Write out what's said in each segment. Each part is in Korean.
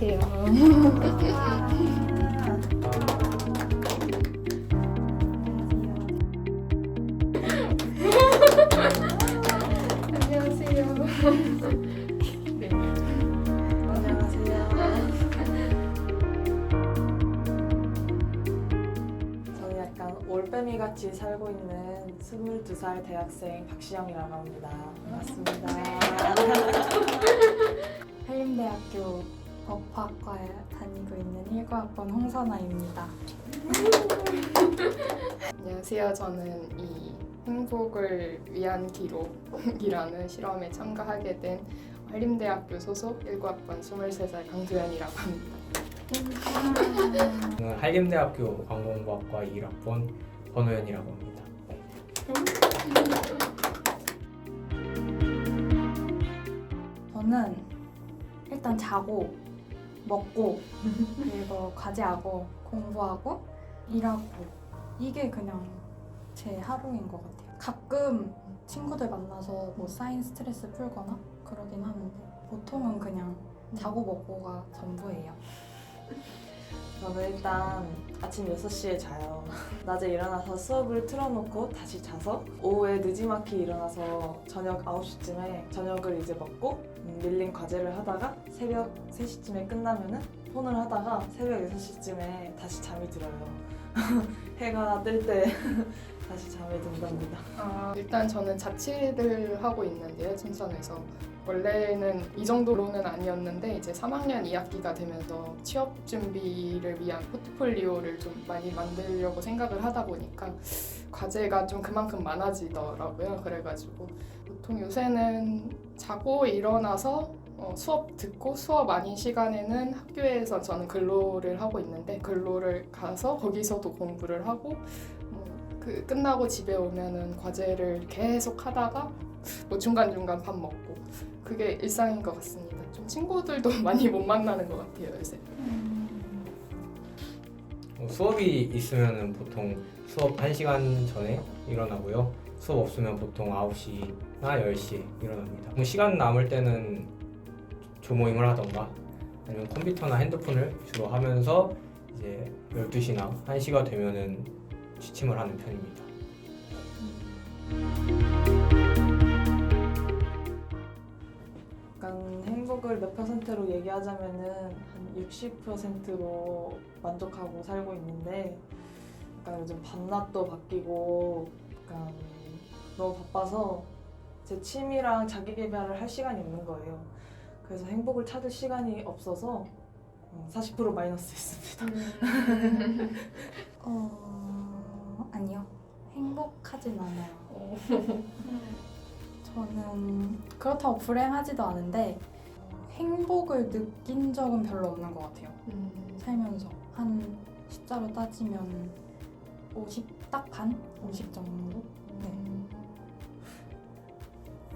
안녕하세요. 안녕하세요. 네. 안녕하세요. 저는 약간 올빼미 같이 살고 있는 22살 대학생 박시영이라고 합니다. 반갑습니다. 한림대학교 법학과에 다니고 있는 1과학번 홍선아입니다. 안녕하세요. 저는 이 행복을 위한 기록이라는 실험에 참가하게 된 한림대학교 소속 1과학번 23살 강도연이라고 합니다. 저는 한림대학교 관공과학과 1학번 권호연이라고 합니다. 저는 일단 자고 먹고 그리고 과제하고 공부하고 일하고 이게 그냥 제 하루인 것 같아요. 가끔 친구들 만나서 뭐 쌓인 스트레스 풀거나 그러긴 하는데 보통은 그냥 자고 먹고가 전부예요. 저는 일단 아침 6시에 자요. 낮에 일어나서 수업을 틀어놓고 다시 자서 오후에 늦지막히 일어나서 저녁 9시쯤에 저녁을 이제 먹고 음, 밀린 과제를 하다가 새벽 3시쯤에 끝나면은 폰을 하다가 새벽 6시쯤에 다시 잠이 들어요. 해가 뜰 때 다시 잠이 든답니다. 아, 일단 저는 자취를 하고 있는데요, 춘천에서. 원래는 이 정도로는 아니었는데 이제 3학년 2학기가 되면서 취업 준비를 위한 포트폴리오를 좀 많이 만들려고 생각을 하다 보니까 과제가 좀 그만큼 많아지더라고요. 그래가지고 보통 요새는 자고 일어나서 어, 수업 듣고 수업 아닌 시간에는 학교에서 저는 근로를 하고 있는데 근로를 가서 거기서도 공부를 하고 어, 그 끝나고 집에 오면은 과제를 계속 하다가 뭐 중간 중간 밥 먹고 그게 일상인 것 같습니다. 좀 친구들도 많이 못 만나는 것 같아요 요새. 어, 수업이 있으면 보통 수업 1시간 전에 일어나고요. 수업 없으면 보통 9시나 10시에 일어납니다. 뭐 시간 남을 때는 조모임을 하던가 아니면 컴퓨터나 핸드폰을 주로 하면서 이제 12시나 1시가 되면은 취침을 하는 편입니다. 약간 행복을 몇 퍼센트로 얘기하자면은 한 60%로 만족하고 살고 있는데 약간 요즘 밤낮도 바뀌고 약간 너무 바빠서 제 취미랑 자기 개발을 할 시간이 없는 거예요. 그래서 행복을 찾을 시간이 없어서 어, 40% 마이너스 있습니다. 어 아니요 행복하진 않아요. 저는 그렇다고 불행하지도 않은데 행복을 느낀 적은 별로 없는 것 같아요. 살면서 한 숫자로 따지면 50 딱 반? 50 정도? 네.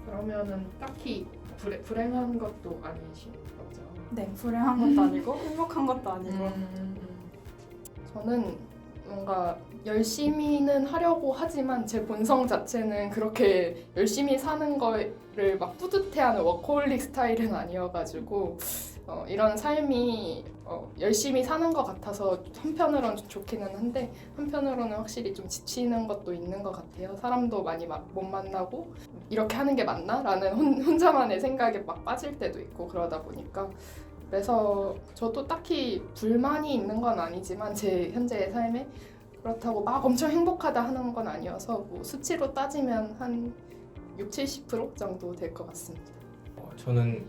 그러면은 딱히 불행, 불행한 것도 아니신 거죠? 네 불행한 것도 아니고 행복한 것도 아니고 음. 저는 뭔가 열심히는 하려고 하지만 제 본성 자체는 그렇게 열심히 사는 거를 막 뿌듯해하는 워커홀릭 스타일은 아니어가지고 어, 이런 삶이 어, 열심히 사는 것 같아서 한편으로는 좋기는 한데 한편으로는 확실히 좀 지치는 것도 있는 것 같아요. 사람도 많이 막못 만나고 이렇게 하는 게 맞나? 라는 혼, 혼자만의 생각에 막 빠질 때도 있고 그러다 보니까 그래서 저도 딱히 불만이 있는 건 아니지만 제 현재의 삶에 그렇다고 막 엄청 행복하다 하는 건 아니어서 뭐 수치로 따지면 한 6, 70% 정도 될 것 같습니다. 어, 저는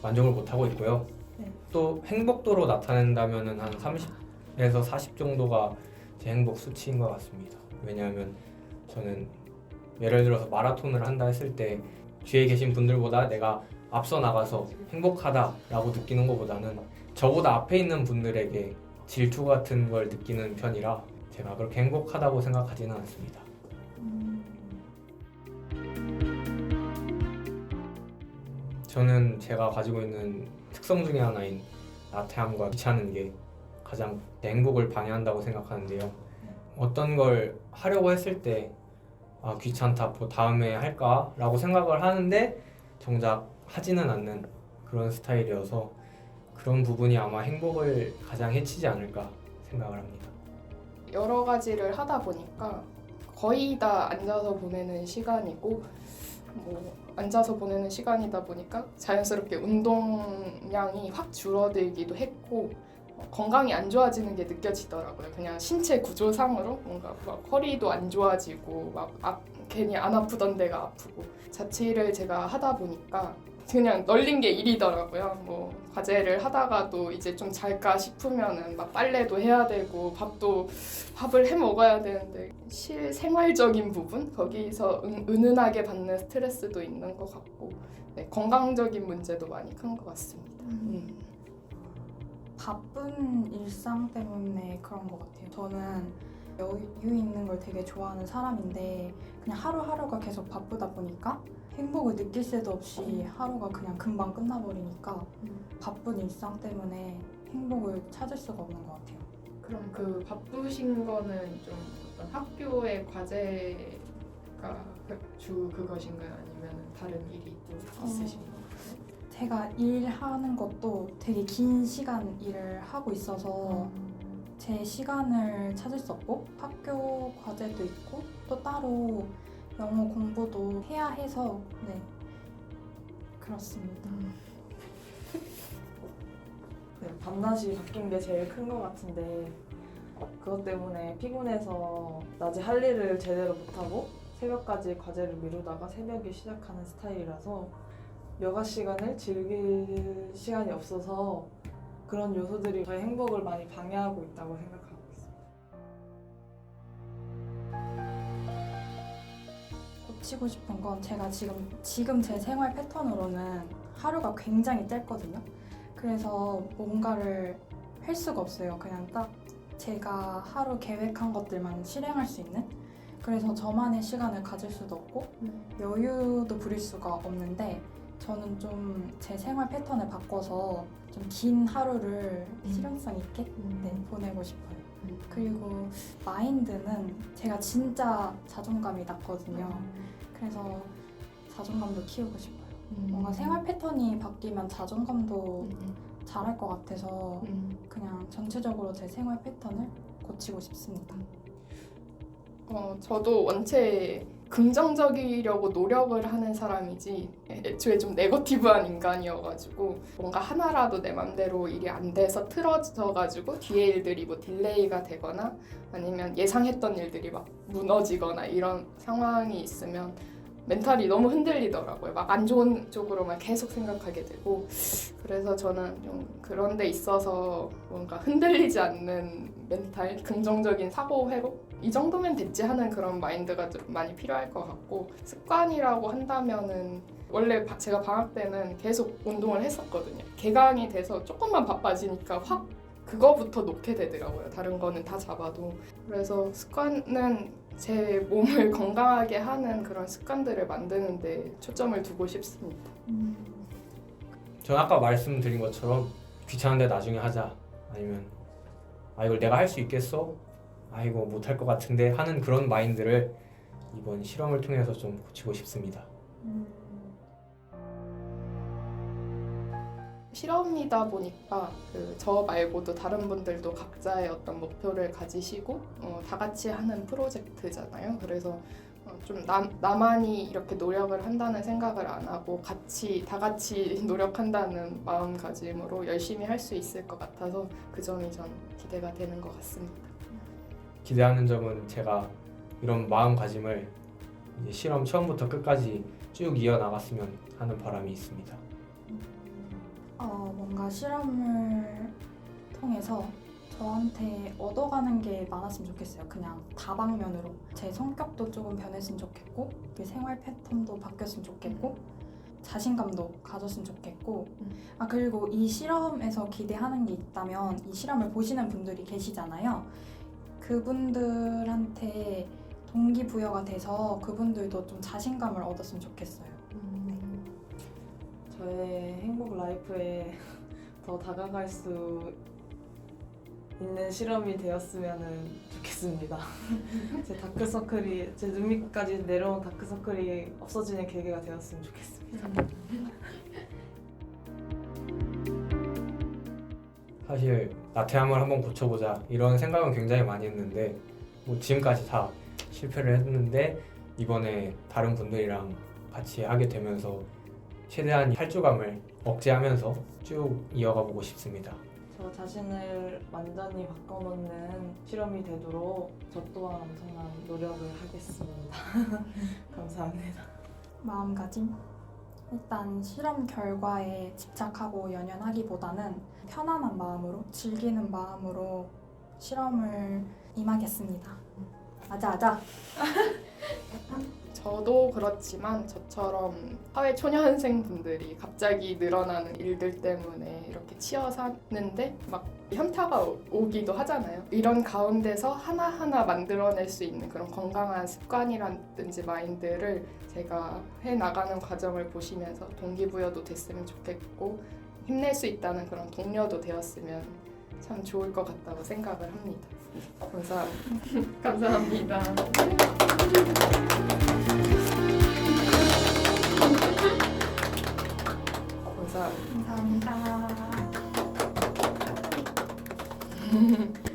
만족을 못 하고 있고요. 네. 또 행복도로 나타낸다면은 한 30에서 40 정도가 제 행복 수치인 것 같습니다. 왜냐하면 저는 예를 들어서 마라톤을 한다 했을 때 뒤에 계신 분들보다 내가 앞서 나가서 행복하다라고 느끼는 것보다는 저보다 앞에 있는 분들에게 질투 같은 걸 느끼는 편이라 제가 그렇게 행복하다고 생각하지는 않습니다. 음, 저는 제가 가지고 있는 특성 중에 하나인 나태함과 귀찮은 게 가장 내 행복을 방해한다고 생각하는데요. 어떤 걸 하려고 했을 때 아, 귀찮다, 뭐 다음에 할까라고 생각을 하는데 정작 하지는 않는 그런 스타일이어서 그런 부분이 아마 행복을 가장 해치지 않을까 생각을 합니다. 여러 가지를 하다 보니까 거의 다 앉아서 보내는 시간이고 뭐 앉아서 보내는 시간이다 보니까 자연스럽게 운동량이 확 줄어들기도 했고 어, 건강이 안 좋아지는 게 느껴지더라고요. 그냥 신체 구조상으로 뭔가 막 허리도 안 좋아지고 막 아- 괜히 안 아프던 데가 아프고 자취를 제가 하다 보니까 그냥 널린 게 일이더라고요. 뭐 과제를 하다가도 이제 좀 잘까 싶으면은 막 빨래도 해야 되고 밥도 밥을 해 먹어야 되는데 실생활적인 부분 거기서 은, 은은하게 받는 스트레스도 있는 것 같고 네, 건강적인 문제도 많이 큰 것 같습니다. 음. 바쁜 일상 때문에 그런 것 같아요. 저는 여유 있는 걸 되게 좋아하는 사람인데 그냥 하루하루가 계속 바쁘다 보니까 행복을 느낄 새도 없이 하루가 그냥 금방 끝나버리니까 바쁜 일상 때문에 행복을 찾을 수가 없는 것 같아요. 그럼 그 바쁘신 거는 좀 어떤 학교의 과제가 그- 주 그것인가요? 아니면 다른 일이 또 있으신가요? 제가 일하는 것도 되게 긴 시간 일을 하고 있어서 제 시간을 찾을 수 없고 학교 과제도 있고 또 따로 영어 공부도 해야 해서 네 그렇습니다. 네, 밤낮이 바뀐 게 제일 큰 것 같은데 그것 때문에 피곤해서 낮에 할 일을 제대로 못하고 새벽까지 과제를 미루다가 새벽에 시작하는 스타일이라서 여가 시간을 즐길 시간이 없어서 그런 요소들이 저의 행복을 많이 방해하고 있다고 생각하고 있습니다. 치고 싶은 건 제가 지금 지금 제 생활 패턴으로는 하루가 굉장히 짧거든요. 그래서 뭔가를 할 수가 없어요. 그냥 딱 제가 하루 계획한 것들만 실행할 수 있는. 그래서 저만의 시간을 가질 수도 없고 여유도 부릴 수가 없는데 저는 좀 제 생활 패턴을 바꿔서 좀 긴 하루를 실용성 있게 네, 보내고 싶어요. 그리고 마인드는 제가 진짜 자존감이 낮거든요. 그래서 자존감도 키우고 싶어요. 뭔가 생활 패턴이 바뀌면 자존감도 잘할 것 같아서 그냥 전체적으로 제 생활 패턴을 고치고 싶습니다. 어, 저도 원체 긍정적이려고 노력을 하는 사람이지 애초에 좀 네거티브한 인간이어가지고 뭔가 하나라도 내 맘대로 일이 안 돼서 틀어져가지고 뒤에 일들이 뭐 딜레이가 되거나 아니면 예상했던 일들이 막 무너지거나 이런 상황이 있으면 멘탈이 너무 흔들리더라고요. 막 안 좋은 쪽으로만 계속 생각하게 되고 그래서 저는 좀 그런 데 있어서 뭔가 흔들리지 않는 멘탈, 긍정적인 사고 회복 이 정도면 됐지 하는 그런 마인드가 좀 많이 필요할 것 같고 습관이라고 한다면은 원래 바- 제가 방학 때는 계속 운동을 했었거든요. 개강이 돼서 조금만 바빠지니까 확 그거부터 놓게 되더라고요. 다른 거는 다 잡아도. 그래서 습관은 제 몸을 건강하게 하는 그런 습관들을 만드는데 초점을 두고 싶습니다. 저는 아까 말씀드린 것처럼 귀찮은데 나중에 하자 아니면 아 이걸 내가 할 수 있겠어? 아 이거 못할 것 같은데 하는 그런 마인드를 이번 실험을 통해서 좀 고치고 싶습니다. 실험이다 보니까 그 저 말고도 다른 분들도 각자의 어떤 목표를 가지시고 어, 다 같이 하는 프로젝트잖아요. 그래서 어, 좀 남, 나만이 이렇게 노력을 한다는 생각을 안 하고 같이 다 같이 노력한다는 마음가짐으로 열심히 할 수 있을 것 같아서 그 점이 전 기대가 되는 것 같습니다. 기대하는 점은 제가 이런 마음가짐을 실험 처음부터 끝까지 쭉 이어나갔으면 하는 바람이 있습니다. 어, 뭔가 실험을 통해서 저한테 얻어가는 게 많았으면 좋겠어요. 그냥 다방면으로 제 성격도 조금 변했으면 좋겠고, 그 생활 패턴도 바뀌었으면 좋겠고, 자신감도 가졌으면 좋겠고, 음. 아 그리고 이 실험에서 기대하는 게 있다면 이 실험을 보시는 분들이 계시잖아요. 그분들한테 동기부여가 돼서 그분들도 좀 자신감을 얻었으면 좋겠어요. 저의 행복 라이프에 더 다가갈 수 있는 실험이 되었으면 좋겠습니다. 제 다크서클이 제 눈 밑까지 내려온 다크서클이 없어지는 계기가 되었으면 좋겠습니다. 사실 나태함을 한번 고쳐보자 이런 생각은 굉장히 많이 했는데 뭐 지금까지 다 실패를 했는데 이번에 다른 분들이랑 같이 하게 되면서 최대한 탈주감을 억제하면서 쭉 이어가 보고 싶습니다. 저 자신을 완전히 바꿔놓는 실험이 되도록 저 또한 엄청난 노력을 하겠습니다. 감사합니다. 마음가짐? 일단 실험 결과에 집착하고 연연하기보다는 편안한 마음으로 즐기는 마음으로 실험을 임하겠습니다. 아자 아자. 저도 그렇지만 저처럼 사회 초년생 분들이 갑자기 늘어나는 일들 때문에 이렇게 치여 사는데 막 현타가 오- 오기도 하잖아요. 이런 가운데서 하나하나 만들어낼 수 있는 그런 건강한 습관이라든지 마인드를 제가 해 나가는 과정을 보시면서 동기부여도 됐으면 좋겠고 힘낼 수 있다는 그런 동료도 되었으면 참 좋을 것 같다고 생각을 합니다. 감사합니다. 감사합니다. 감사합니다. 감사합니다.